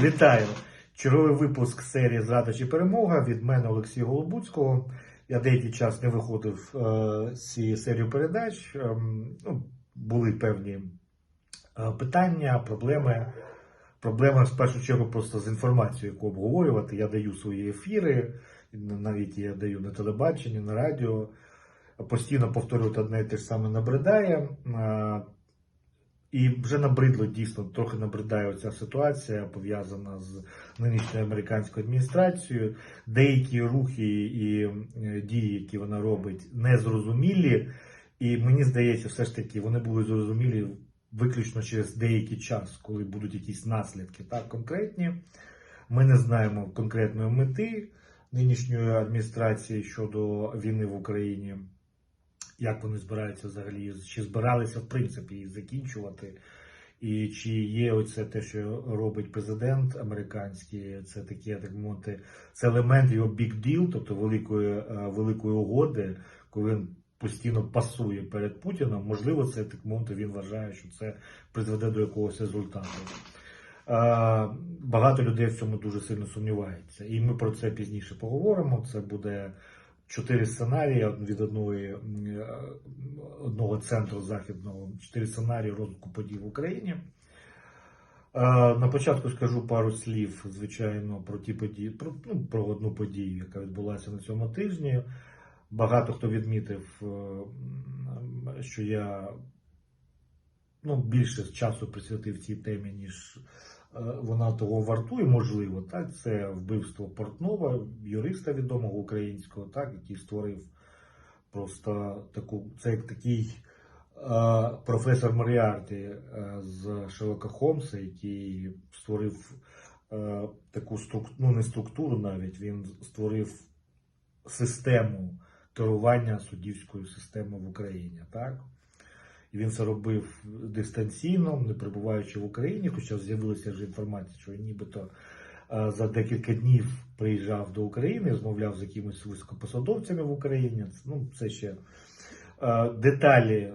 Вітаю! Черговий випуск серії Зрада чи перемога від мене Олексія Голобуцького. Я деякий час не виходив е, з цієї серії передач. Ем, ну, були певні е, питання, проблеми. Проблема в першу чергу просто з інформацією, яку обговорювати. Я даю свої ефіри, навіть я даю на телебаченні, на радіо. Постійно повторювати одне і те ж саме набридає. І вже набридло дійсно, трохи набридає оця ситуація, пов'язана з нинішньою американською адміністрацією. Деякі рухи і е, дії, які вона робить, незрозумілі. І мені здається, все ж таки вони були зрозумілі виключно через деякий час, коли будуть якісь наслідки так конкретні. Ми не знаємо конкретної мети нинішньої адміністрації щодо війни в Україні як вони збираються взагалі, чи збиралися в принципі її закінчувати, і чи є оце те, що робить президент американський, це такі, так мовити, це елемент його big deal, тобто великої, е, великої угоди, коли він постійно пасує перед Путіном. Можливо, це так мовити, він вважає, що це призведе до якогось результату. Е, Багато людей в цьому дуже сильно сумніваються, і ми про це пізніше поговоримо. Це буде чотири сценарії від одної, одного центру західного, чотири сценарії розвитку подій в Україні. Е, На початку скажу пару слів, звичайно, про ті події, про, ну, про одну подію, яка відбулася на цьому тижні. Багато хто відмітив, е, що я ну, більше часу присвятив цій темі, ніж е, вона того вартує, можливо. Так, це вбивство Портнова, юриста відомого українського, так, який створив просто таку, це як такий е, професор Моріарті е, з Шерлока Холмса, який створив е, таку структуру, ну не структуру навіть, він створив систему керування суддівською системою в Україні. Так? Він це робив дистанційно, не перебуваючи в Україні, хоча з'явилася вже інформація, що він нібито е, за декілька днів приїжджав до України, розмовляв з якимись високопосадовцями в Україні. Ну, це ще е, деталі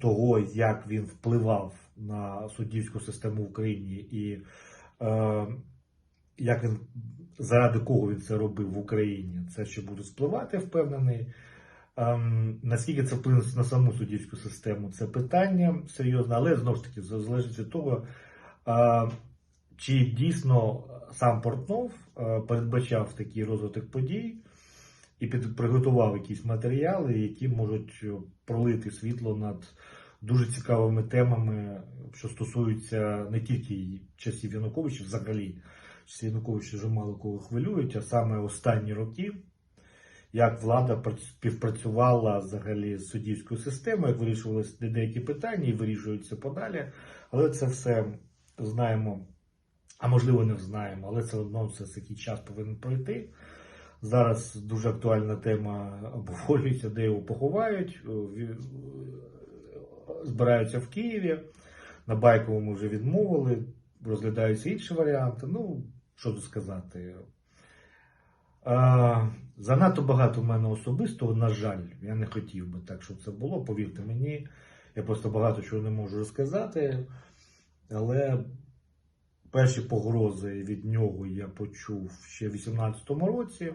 того, як він впливав на суддівську систему в Україні і е, як він заради кого він це робив в Україні, це ще буде спливати, впевнений. Ем, наскільки це вплине на саму суддівську систему, це питання серйозне, але знову ж таки залежить від того, е, чи дійсно сам Портнов е, передбачав такий розвиток подій і приготував якісь матеріали, які можуть пролити світло над дуже цікавими темами, що стосуються не тільки часів Януковича, взагалі часи Януковича вже мало кого хвилюють, а саме останні роки як влада пр- співпрацювала взагалі з суддівською системою, як вирішувалися деякі питання і вирішуються подалі. Але це все знаємо, а можливо не знаємо, але це одно все такий час повинен пройти. Зараз дуже актуальна тема обговорюється, де його поховають. Збираються в Києві. На Байковому вже відмовили, розглядаються інші варіанти. Ну, що тут сказати. Занадто багато в мене особистого, на жаль, я не хотів би так, щоб це було. Повірте мені, я просто багато чого не можу розказати. Але перші погрози від нього я почув ще в 18-му році.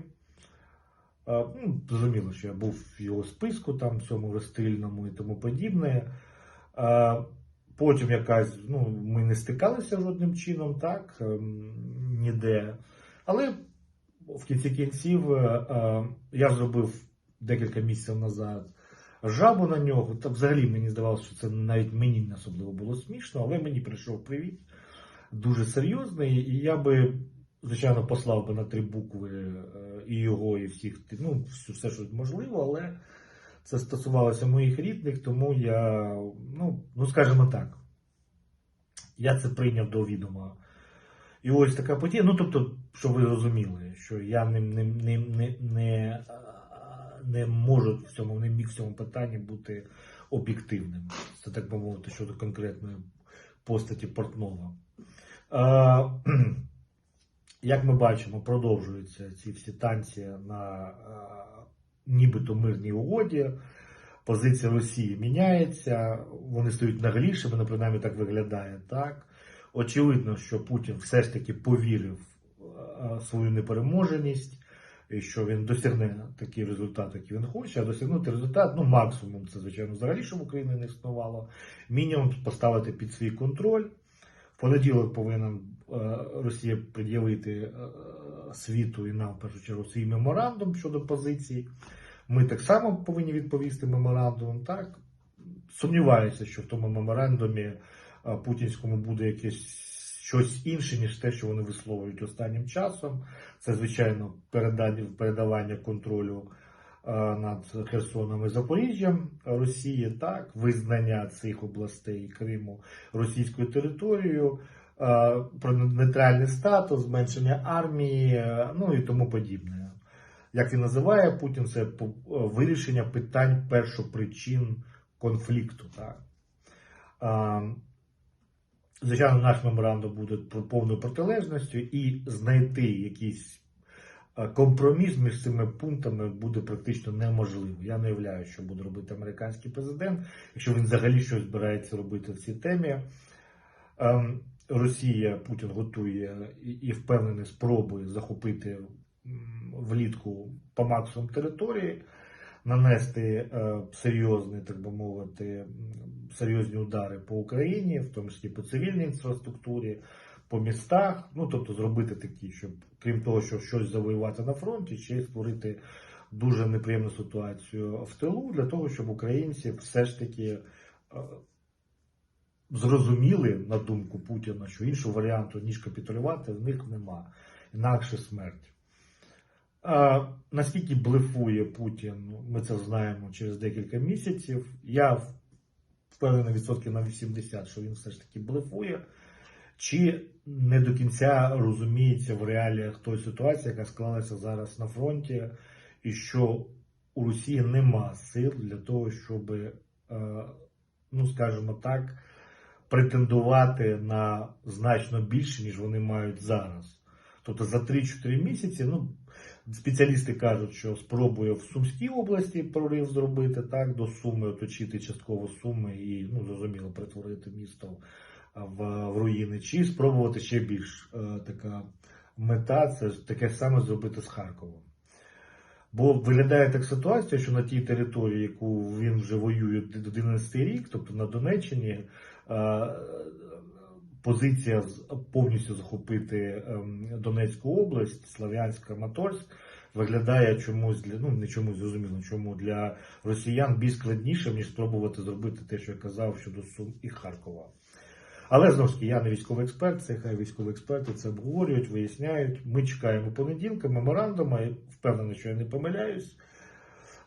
Ну, зрозуміло, що я був в його списку, там, в цьому розстрільному і тому подібне. Потім якась, ну, ми не стикалися жодним чином, так, ем, ніде. Але в кінці кінців е, е, я зробив декілька місяців назад жабу на нього. Та взагалі мені здавалося, що це навіть мені не особливо було смішно, але мені прийшов привіт дуже серйозний. І я би, звичайно, послав би на три букви е, і його, і всіх, ну, все, що можливо, але це стосувалося моїх рідних, тому я, ну, ну скажімо так, я це прийняв до відома. І ось така подія. Ну, тобто, щоб ви розуміли, що я не, не, не, не, не, не можу в цьому, не міг в цьому питанні бути об'єктивним. Це так би мовити щодо конкретної постаті Портнова. А, як ми бачимо, продовжуються ці всі танці на а, нібито мирній угоді. Позиція Росії міняється, вони стають наглішими, ну, принаймні так виглядає, так. Очевидно, що Путін все ж таки повірив в свою непереможеність, і що він досягне такий результат, який він хоче, а досягнути результат, ну максимум, це звичайно взагалі, щоб України не існувало, мінімум поставити під свій контроль. В понеділок повинен е, Росія пред'явити е, світу і нам, в першу чергу, свій меморандум щодо позицій. Ми так само повинні відповісти меморандумом. Так сумніваюся, що в тому меморандумі е, путінському буде якесь щось інше, ніж те, що вони висловлюють останнім часом. Це, звичайно, передавання контролю над Херсоном і Запоріжжям Росії, так, визнання цих областей Криму російською територією, про нейтральний статус, зменшення армії, ну і тому подібне. Як він називає Путін, це вирішення питань першопричин конфлікту. Так. Звичайно, наш меморандум буде повною протилежністю, і знайти якийсь е, компроміс між цими пунктами буде практично неможливо. Я не уявляю, що буде робити американський президент, якщо він взагалі щось збирається робити в цій темі. Ем, Росія Путін готує і впевнений спробує захопити влітку по максимуму території, нанести е, серйозні, так би мовити, серйозні удари по Україні, в тому числі по цивільній інфраструктурі, по містах. Ну тобто зробити такі, щоб крім того, щоб щось завоювати на фронті, ще й створити дуже неприємну ситуацію в тилу для того, щоб українці все ж таки. е, зрозуміли на думку Путіна, що іншого варіанту, ніж капітулювати, в них нема. Інакше смерть. А, наскільки блефує Путін, ми це знаємо через декілька місяців. Я впевнений відсотків на 80, що він все ж таки блефує. Чи не до кінця розуміється в реаліях тої ситуації, яка склалася зараз на фронті, і що у Росії нема сил для того, щоб, е, ну скажімо так, претендувати на значно більше, ніж вони мають зараз. Тобто за 3-4 місяці, ну, спеціалісти кажуть, що спробує в Сумській області прорив зробити, так, до Суми оточити частково Суми і, ну, зрозуміло, перетворити місто в, в руїни, чи спробувати ще більш е, така мета, це таке саме зробити з Харковом. Бо виглядає так ситуація, що на тій території, яку він вже воює 11 рік, тобто на Донеччині, е, позиція повністю захопити ем, Донецьку область, Слов'янськ, Краматорськ, виглядає чомусь для ну не чомусь зрозуміло, чому для росіян більш складнішим, ніж спробувати зробити те, що я казав щодо Сум і Харкова. Але знову ж таки, я не військовий експерт, це хай військові експерти це обговорюють, виясняють. Ми чекаємо понеділка, меморандума, впевнений, що я не помиляюсь.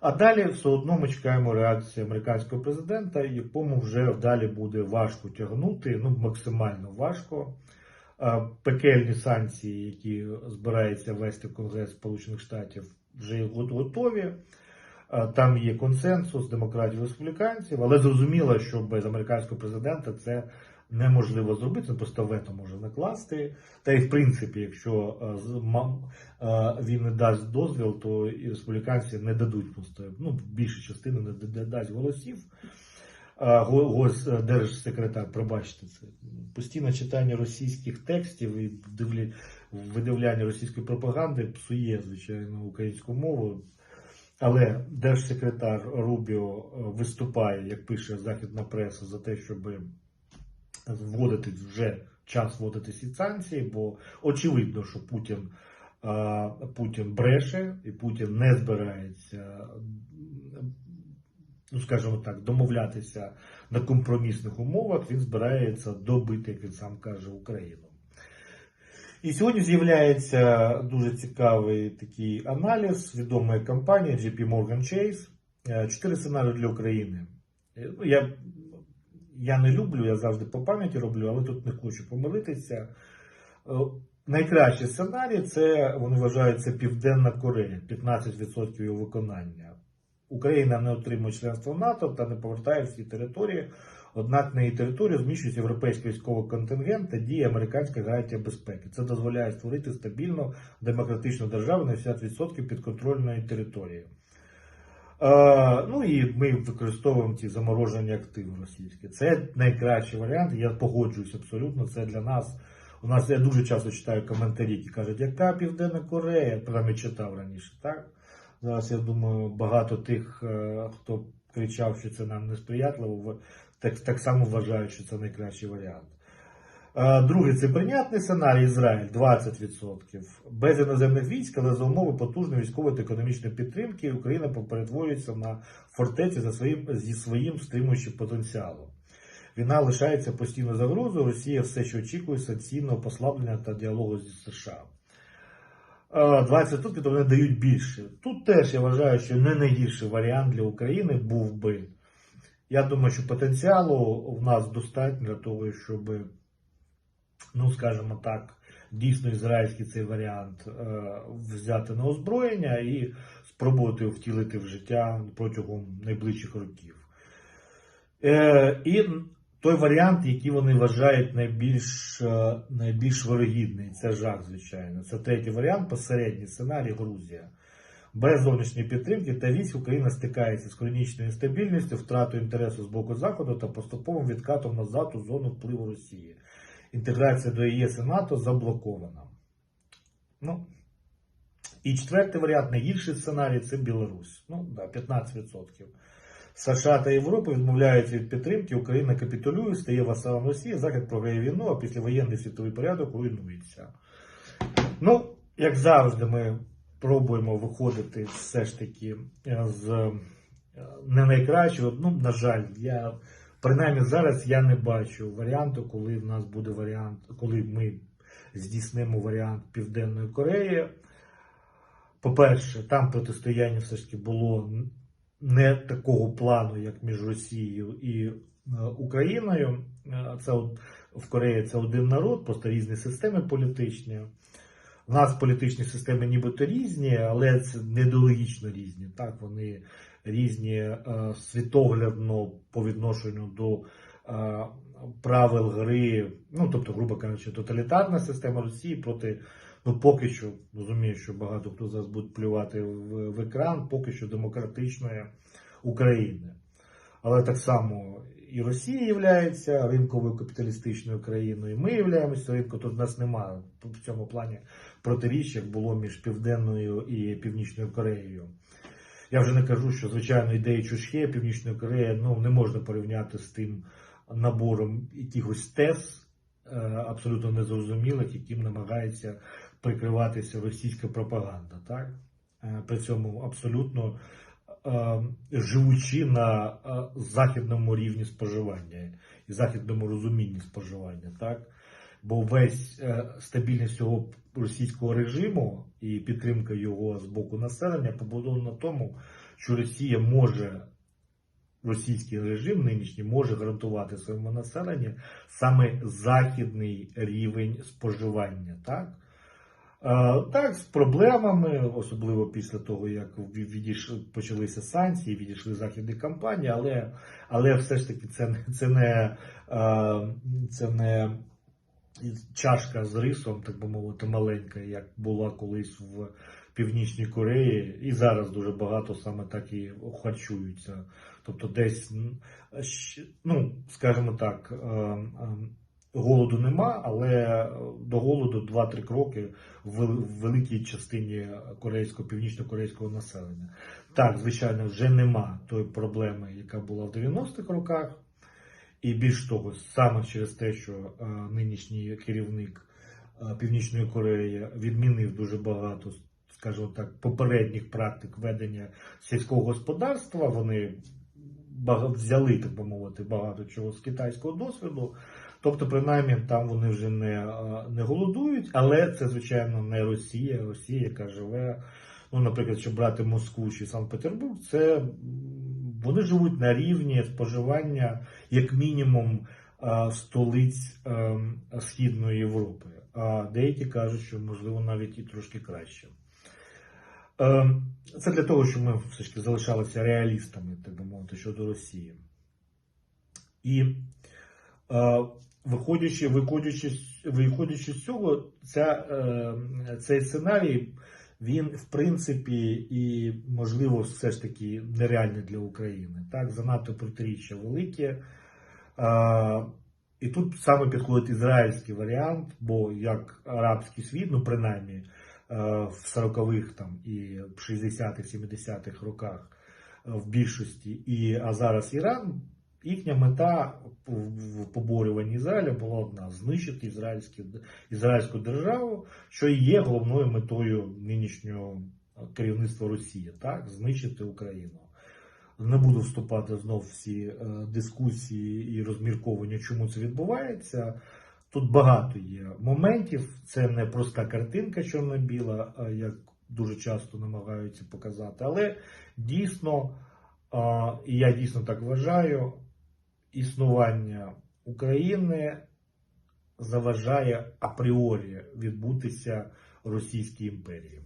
А далі все одно ми чекаємо реакції американського президента, якому вже далі буде важко тягнути, ну максимально важко. Пекельні санкції, які збирається ввести Конгрес Сполучених Штатів, вже готові. Там є консенсус демократів і республіканців, але зрозуміло, що без американського президента це неможливо зробити, просто вето може накласти. Та й в принципі, якщо е, е, він не дасть дозвіл, то і республіканці не дадуть просто ну, більша частина не дасть голосів. Е, Держсекретар, пробачте це. Постійне читання російських текстів і видивляння російської пропаганди псує, звичайно, українську мову. Але держсекретар Рубіо виступає, як пише західна преса, за те, щоб вводити вже час вводити ці санкції, бо очевидно, що Путін, е, Путін бреше і Путін не збирається, ну скажімо так, домовлятися на компромісних умовах. Він збирається добити, як він сам каже, Україну. І сьогодні з'являється дуже цікавий такий аналіз відомої компанії JP Morgan Chase. Е, Чотири сценарії для України. Е, Ну, я, я не люблю, я завжди по пам'яті роблю, але тут не хочу помилитися. Е, Найкращий сценарій це вони вважають це Південна Корея, 15% його виконання. Україна не отримує членство НАТО та не повертає всі території. Однак на її території зміщується європейський військовий контингент та діє американська гарантія безпеки. Це дозволяє створити стабільну демократичну державу на 60% підконтрольної території. Е, ну і ми використовуємо ті заморожені активи російські. Це найкращий варіант. Я погоджуюсь абсолютно. Це для нас. У нас я дуже часто читаю коментарі, які кажуть, яка Південна Корея, принаймні читав раніше, так? Зараз я думаю, багато тих, е, хто кричав, що це нам несприятливо, так, так само вважають, що це найкращий варіант. Е, Другий це прийнятний сценарій Ізраїль 20%. Без іноземних військ, але за умови потужної військової та економічної підтримки Україна перетворюється на фортецю за своїм, зі своїм стримуючим потенціалом. Війна лишається постійною загрозою. Росія все ще очікує санкційного послаблення та діалогу зі США. Е, 20% тобто вони дають більше. Тут теж я вважаю, що не найгірший варіант для України був би. Я думаю, що потенціалу в нас достатньо для того, щоб, ну скажімо так, дійсно ізраїльський цей варіант е, взяти на озброєння і спробувати втілити в життя протягом найближчих років. Е, і той варіант, який вони вважають найбільш, е, найбільш вирогідний, це жах, звичайно. Це третій варіант, посередній сценарій Грузія. Без зовнішньої підтримки та військ Україна стикається з хронічною нестабільністю, втратою інтересу з боку Заходу та поступовим відкатом назад у зону впливу Росії. Інтеграція до ЄС і НАТО заблокована. Ну, і четвертий варіант, найгірший сценарій це Білорусь. Ну, да, 15%. США та Європа відмовляються від підтримки, Україна капітулює, стає васалом Росії, Захід програє війну, а післявоєнний світовий порядок руйнується. Ну, як завжди, ми пробуємо виходити все ж таки е, з е, не найкращого. Ну, на жаль, я принаймні зараз я не бачу варіанту, коли в нас буде варіант, коли ми здійснимо варіант Південної Кореї. По-перше, там протистояння все ж таки було не такого плану, як між Росією і е, Україною. Е, Це в Кореї це один народ, просто різні системи політичні. У нас політичні системи нібито різні, але це недологічно різні. Так, вони різні е, світоглядно по відношенню до е, правил гри. Ну, тобто, грубо кажучи, тоталітарна система Росії проти, ну поки що, розумію, що багато хто зараз буде плювати в, в екран, поки що демократичної України. Але так само і Росія є ринковою капіталістичною країною, і ми являємося ринком, тут в нас немає в цьому плані протиріч, як було між Південною і Північною Кореєю. Я вже не кажу, що звичайно ідеї Чушхе Північної Кореї ну, не можна порівняти з тим набором якихось тез е, абсолютно незрозумілих, яким намагається прикриватися російська пропаганда. Так? Е, При цьому абсолютно е, живучи на західному рівні споживання і західному розумінні споживання. Так? Бо весь стабільність цього російського режиму і підтримка його з боку населення побудована на тому, що Росія може, російський режим нинішній може гарантувати своєму населенню саме західний рівень споживання. Так? Е, Так, з проблемами, особливо після того, як відійшли, почалися санкції, відійшли західні кампанії, але, але все ж таки це, це не, е, це не чашка з рисом, так би мовити, маленька, як була колись в Північній Кореї, і зараз дуже багато саме так і харчуються. Тобто десь, ну, скажімо так, е, е, голоду нема, але до голоду 2-3 кроки в великій частині корейського, північно-корейського населення. Так, звичайно, вже нема тої проблеми, яка була в 90-х роках. І більш того, саме через те, що е, нинішній керівник е, Північної Кореї відмінив дуже багато, скажімо так, попередніх практик ведення сільського господарства. Вони взяли, так би мовити, багато чого з китайського досвіду. Тобто, принаймні, там вони вже не, е, не голодують, але це, звичайно, не Росія, Росія, яка живе. Ну, наприклад, якщо брати Москву чи Санкт-Петербург, це вони живуть на рівні споживання як мінімум е, столиць е, Східної Європи. А деякі кажуть, що можливо навіть і трошки краще. Е, Це для того, щоб ми все ж таки залишалися реалістами, так би мовити, щодо Росії. І виходячи, виходячи, виходячи з цього, ця, цей сценарій він, в принципі, і, можливо, все ж таки нереальний для України. Так, занадто протиріччя велике. І тут саме підходить ізраїльський варіант, бо як арабський світ, ну принаймні е, в 40-х там і 60-х, 70-х роках е, в більшості, і, а зараз Іран, їхня мета в- поборюванні Ізраїля була одна: знищити ізраїльську, ізраїльську державу, що і є головною метою нинішнього керівництва Росії, так, знищити Україну. Не буду вступати знов в ці е, дискусії і розмірковання, чому це відбувається. Тут багато є моментів. Це не проста картинка чорно-біла, як дуже часто намагаються показати. Але дійсно, і я дійсно так вважаю, існування України заважає апріорі відбутися Російській імперії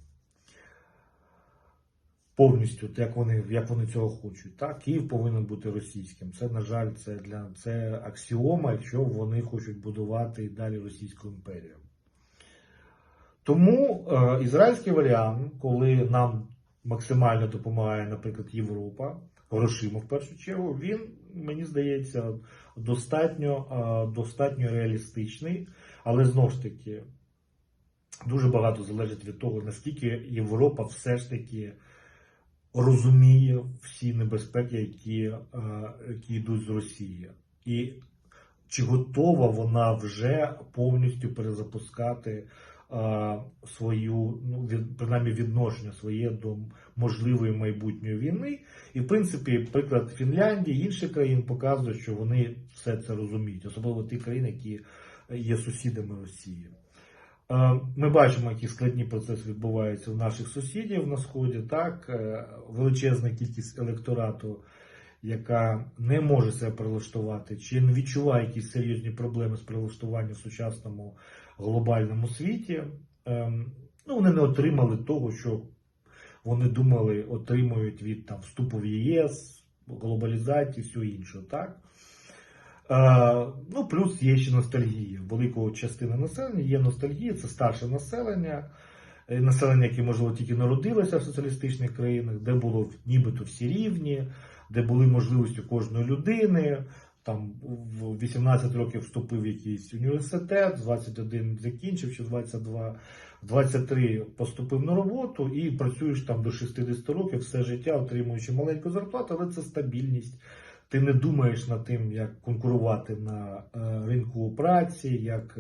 повністю, як вони, як вони цього хочуть. Так, Київ повинен бути російським. Це, на жаль, це для це аксіома, якщо вони хочуть будувати і далі Російську імперію. Тому е, ізраїльський варіант, коли нам максимально допомагає, наприклад, Європа, грошима в першу чергу, він, мені здається, достатньо, достатньо реалістичний, але знову ж таки. Дуже багато залежить від того, наскільки Європа все ж таки розуміє всі небезпеки, які, які йдуть з Росії, і чи готова вона вже повністю перезапускати свою, ну, від, принаймні відношення своє до можливої майбутньої війни. І, в принципі, приклад Фінляндії, інших країн показує, що вони все це розуміють, особливо ті країни, які є сусідами Росії. Ми бачимо, які складні процеси відбуваються у наших сусідів на сході. Так, Е, величезна кількість електорату, яка не може себе прилаштувати, чи не відчуває якісь серйозні проблеми з прилаштуванням в сучасному глобальному світі. Ем, Ну, вони не отримали того, що вони думали, отримують від там вступу в ЄС, глобалізації, всього іншого. Так. Е, ну, плюс є ще ностальгія. Великого частини населення є ностальгія, це старше населення, е, населення, яке, можливо, тільки народилося в соціалістичних країнах, де було нібито всі рівні, де були можливості кожної людини. Там в 18 років вступив в якийсь університет, 21 закінчив, чи 22, в 23 поступив на роботу і працюєш там до 60 років все життя, отримуючи маленьку зарплату, але це стабільність. Ти не думаєш над тим, як конкурувати на е, ринку праці, як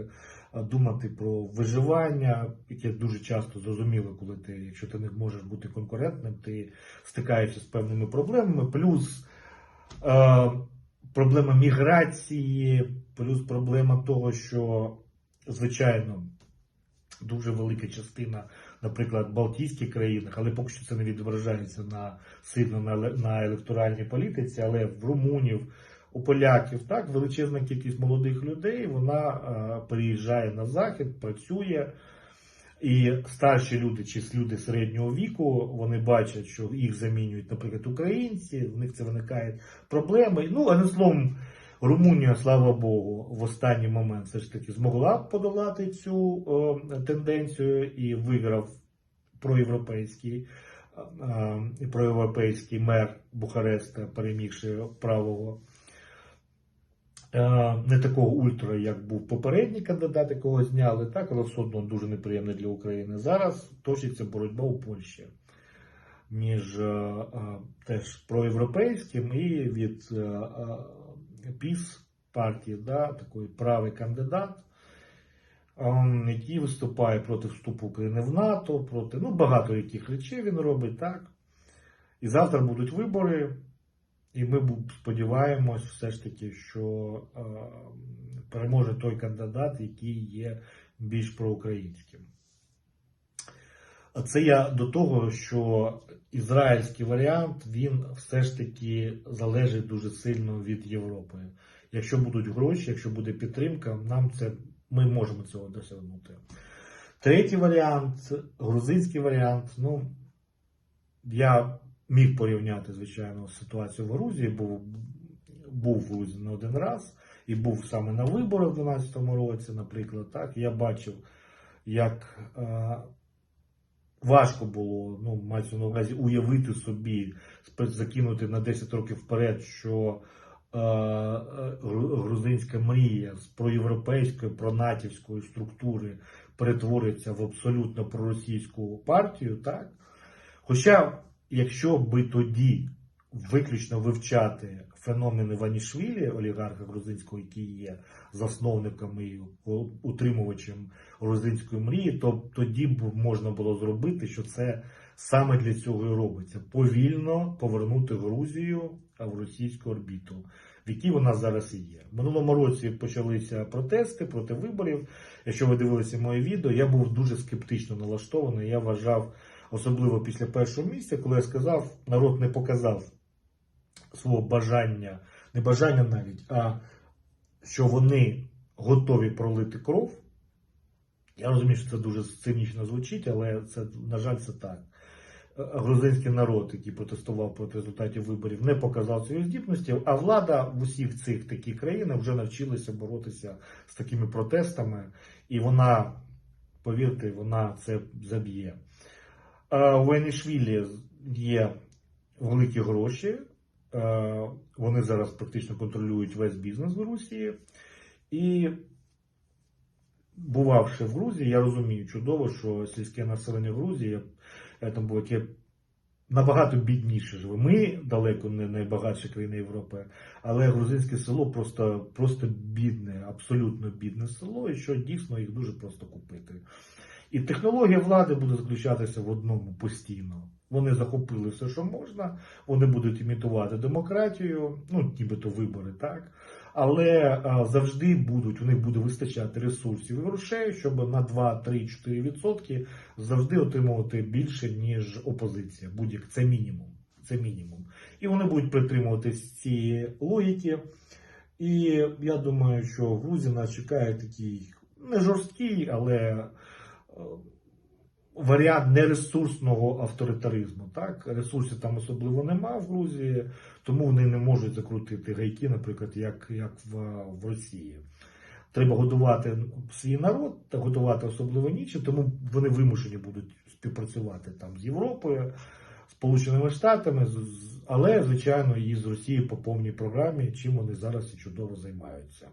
е, думати про виживання, яке дуже часто зрозуміло, коли ти, якщо ти не можеш бути конкурентним, ти стикаєшся з певними проблемами. Плюс е, проблема міграції, плюс проблема того, що, звичайно, дуже велика частина, наприклад, Балтійських країнах, але поки що це не відображається на сильно на, на електоральній політиці, але в румунів, у поляків так величезна кількість молодих людей вона е, переїжджає на захід, працює. І старші люди чи люди середнього віку вони бачать, що їх замінюють, наприклад, українці. В них це виникають проблеми. Ну, не словом, Румунія, слава Богу, в останній момент все ж таки змогла подолати цю е, тенденцію і виграв проєвропейський, е, е, проєвропейський мер Бухареста, перемігши правого. Е, Не такого ультра, як був попередній кандидат, якого зняли, так, але все одно дуже неприємно для України. Зараз точиться боротьба у Польщі між е, е, теж проєвропейським і від ПІС партії, да, такий правий кандидат, який виступає проти вступу України в НАТО, проти ну, багато яких речей він робить, так. І завтра будуть вибори, і ми сподіваємось все ж таки, що е, переможе той кандидат, який є більш проукраїнським. Це я до того, що ізраїльський варіант він все ж таки залежить дуже сильно від Європи. Якщо будуть гроші, якщо буде підтримка, нам це ми можемо цього досягнути. Третій варіант, грузинський варіант. Ну я міг порівняти, звичайно, ситуацію в Грузії, бо був в Грузії не один раз і був саме на виборах в 2012 році, наприклад. Так, я бачив, як е, важко було, ну, мається на увазі, уявити собі, закинути на 10 років вперед, що е, е, грузинська мрія з проєвропейської, пронатівської структури перетвориться в абсолютно проросійську партію, так? Хоча, якщо би тоді виключно вивчати феномен Іванішвілі, олігарха грузинського, який є засновником і утримувачем грузинської мрії, то тоді б можна було зробити, що це саме для цього і робиться: повільно повернути Грузію в російську орбіту, в якій вона зараз і є. Минулому році почалися протести проти виборів. Якщо ви дивилися моє відео, я був дуже скептично налаштований. Я вважав, особливо після першого місця, коли я сказав, народ не показав свого бажання, не бажання навіть, а що вони готові пролити кров. Я розумію, що це дуже цинічно звучить, але це, на жаль, це так. Е, Грузинський народ, який протестував проти результатів виборів, не показав своїх здібності, а влада в усіх цих таких країнах вже навчилася боротися з такими протестами, і вона, повірте, вона це заб'є. Е, У Венішвілі є великі гроші. Е, Вони зараз практично контролюють весь бізнес в Росії. І бувавши в Грузії, я розумію чудово, що сільське населення Грузії, там був яке набагато бідніше живе. Ми далеко не найбагатша країна Європи, але грузинське село просто, просто бідне, абсолютно бідне село, і що дійсно їх дуже просто купити. І технологія влади буде заключатися в одному постійно. Вони захопили все, що можна, вони будуть імітувати демократію, ну, нібито вибори, так. Але а, завжди будуть, у них буде вистачати ресурсів і грошей, щоб на 2, 3, 4 відсотки завжди отримувати більше, ніж опозиція. Будь-як це мінімум. Це мінімум. І вони будуть притримуватись цієї логіки. І я думаю, що Грузія нас чекає такий не жорсткий, але варіант нересурсного авторитаризму. Так? Ресурсів там особливо нема в Грузії, тому вони не можуть закрутити гайки, наприклад, як, як в, в Росії. Треба годувати свій народ та готувати особливо нічим, тому вони вимушені будуть співпрацювати там з Європою, Сполученими Штатами, але, звичайно, і з Росією по повній програмі, чим вони зараз і чудово займаються.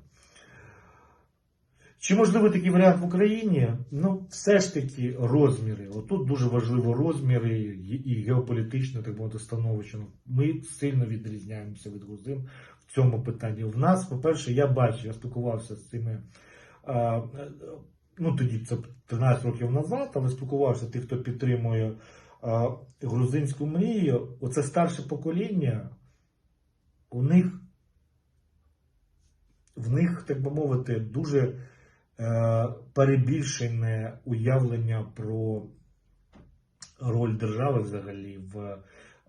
Чи можливий такий варіант в Україні? Ну, все ж таки розміри. Отут дуже важливо розміри і геополітичне, так мовити, становище. Ну, Ми сильно відрізняємося від грузин в цьому питанні. В нас, по-перше, я бачу, я спілкувався з цими. Ну, тоді це 13 років назад, але спілкувався тих, хто підтримує грузинську мрію. Оце старше покоління, у них, в них, так би мовити, дуже перебільшене уявлення про роль держави взагалі в,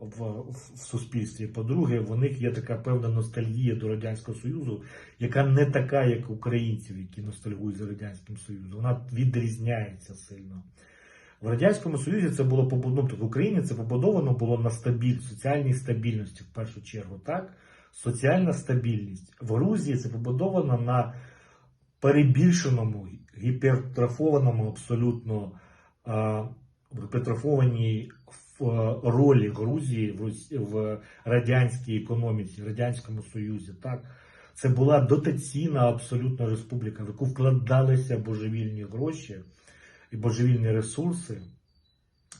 в, в суспільстві. По-друге, в них є така певна ностальгія до Радянського Союзу, яка не така, як українців, які ностальгують за Радянським Союзом. Вона відрізняється сильно. В Радянському Союзі це було побудовано, тобто в Україні це побудовано було на стабіль, соціальній стабільності в першу чергу, так? Соціальна стабільність. В Грузії це побудовано на перебільшеному, гіпертрофованому абсолютно гіпертрофованій ролі Грузії в, радянській економіці, в Радянському Союзі. Так? Це була дотаційна абсолютно республіка, в яку вкладалися божевільні гроші і божевільні ресурси.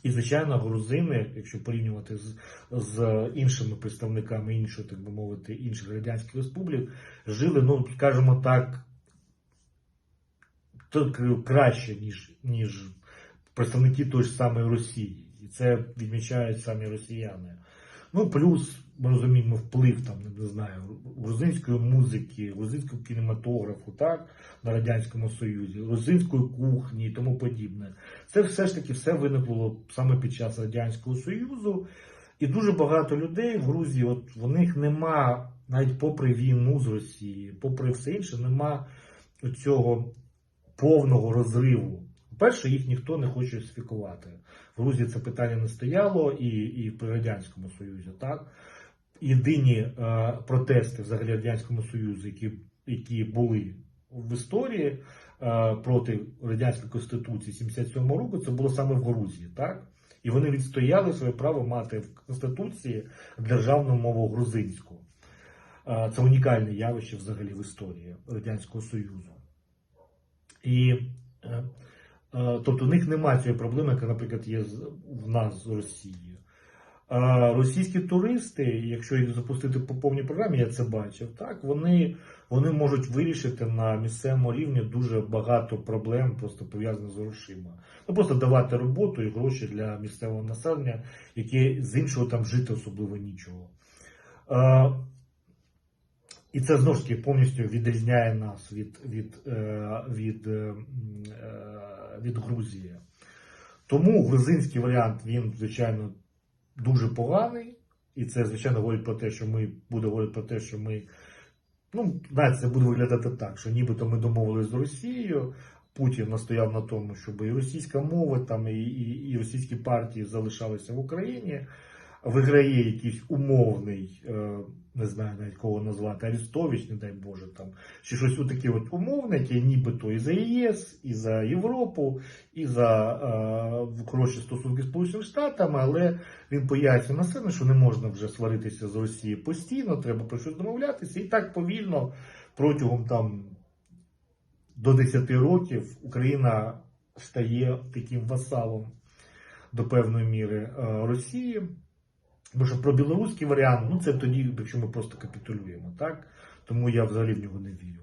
І, звичайно, грузини, якщо порівнювати з, з іншими представниками іншої, так би мовити, інших радянських республік, жили, ну, скажімо так, краще, ніж, ніж представники тої ж самої Росії. І це відмічають самі росіяни. Ну, плюс ми розуміємо вплив там, не знаю, грузинської музики, грузинського кінематографу, так, на Радянському Союзі, грузинської кухні і тому подібне. Це все ж таки все виникло саме під час Радянського Союзу. І дуже багато людей в Грузії, от в них нема, навіть попри війну з Росією, попри все інше, нема цього повного розриву. По-перше, їх ніхто не хоче сфікувати. В Грузії це питання не стояло і, і при Радянському Союзі. Так? Єдині е, протести взагалі Радянському Союзу, які, які були в історії, е, проти радянської конституції 77 року, це було саме в Грузії, так? І вони відстояли своє право мати в конституції державну мову грузинську. Е, Це унікальне явище взагалі в історії Радянського Союзу. І е, е, тобто у них немає цієї проблеми, яка, наприклад, є в нас з Росією. А російські туристи, якщо їх запустити по повній програмі, я це бачив, так вони, вони можуть вирішити на місцевому рівні дуже багато проблем, просто пов'язаних з грошима. Ну просто давати роботу і гроші для місцевого населення, яке з іншого там жити особливо нічого. І це знову ж таки повністю відрізняє нас від, від, е, від, е, м, е, від Грузії. Тому грузинський варіант, він, звичайно, дуже поганий. І це, звичайно, говорить про те, що ми буде говорити про те, що ми. Ну, навіть це буде виглядати так, що нібито ми домовилися з Росією. Путін настояв на тому, щоб і російська мова, там, і, і, і російські партії залишалися в Україні. Виграє якийсь умовний, е, не знаю навіть кого назвати, Арестович, не дай Боже, там, чи щось таке от умовне, яке нібито і за ЄС, і за Європу, і за е, стосунки з Сполученими Штатами, але він пояснює на себе, що не можна вже сваритися з Росією постійно, треба про щось домовлятися. І так повільно протягом там до 10 років Україна стає таким васалом до певної міри е, Росії. Бо що про білоруський варіант, ну це тоді, якщо ми просто капітулюємо, так? Тому я взагалі в нього не вірю.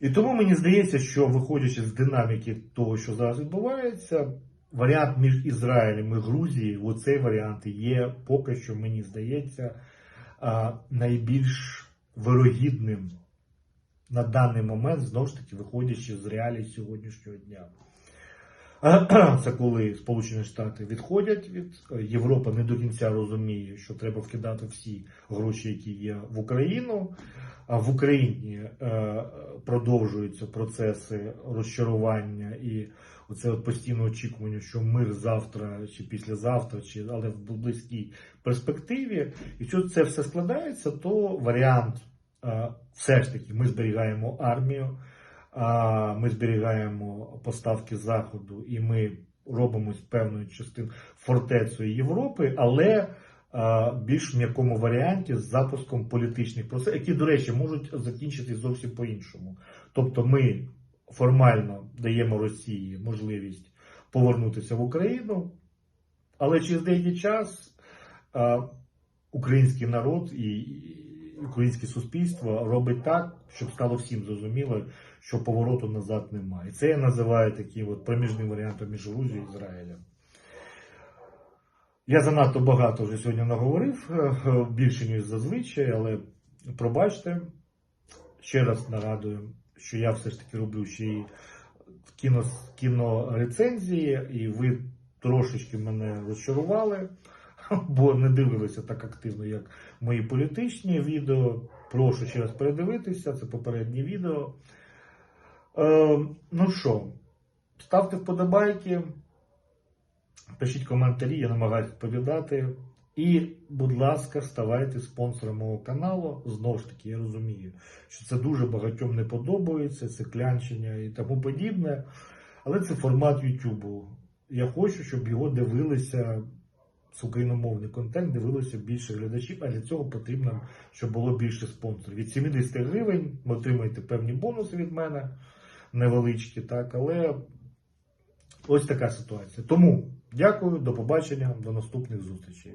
І тому мені здається, що виходячи з динаміки того, що зараз відбувається, варіант між Ізраїлем і Грузією, оцей варіант є поки що, мені здається, найбільш вирогідним на даний момент, знову ж таки, виходячи з реалій сьогоднішнього дня. Це коли Сполучені Штати відходять від е, Європа не до кінця розуміє, що треба вкидати всі гроші, які є в Україну. А в Україні е, продовжуються процеси розчарування і оце от постійне очікування, що мир завтра чи післязавтра, чи але в близькій перспективі. Якщо це все складається, то варіант е, все ж таки ми зберігаємо армію. Ми зберігаємо поставки заходу, і ми робимо з певною частиною фортецею Європи, але більш м'якому варіанті з запуском політичних процесів, які, до речі, можуть закінчитись зовсім по-іншому. Тобто, ми формально даємо Росії можливість повернутися в Україну, але через деякий час український народ і українське суспільство робить так, щоб стало всім зрозуміло, що повороту назад немає. І це я називаю таким от проміжним варіантом між Грузією і Ізраїлем. Я занадто багато вже сьогодні наговорив, е, більше, ніж зазвичай, але пробачте, ще раз нагадую, що я все ж таки роблю ще й кіно, кінорецензії, і ви трошечки мене розчарували, бо не дивилися так активно, як мої політичні відео. Прошу ще раз передивитися, це попереднє відео. Е, ну що, ставте вподобайки, пишіть коментарі, я намагаюся відповідати. І, будь ласка, ставайте спонсором мого каналу. Знову ж таки, я розумію, що це дуже багатьом не подобається, це клянчення і тому подібне. Але це формат Ютубу. Я хочу, щоб його дивилися з україномовний контент, дивилося більше глядачів, а для цього потрібно, щоб було більше спонсорів. Від 70 гривень ви отримаєте певні бонуси від мене, невеличкі, так, але ось така ситуація. Тому дякую, до побачення, до наступних зустрічей.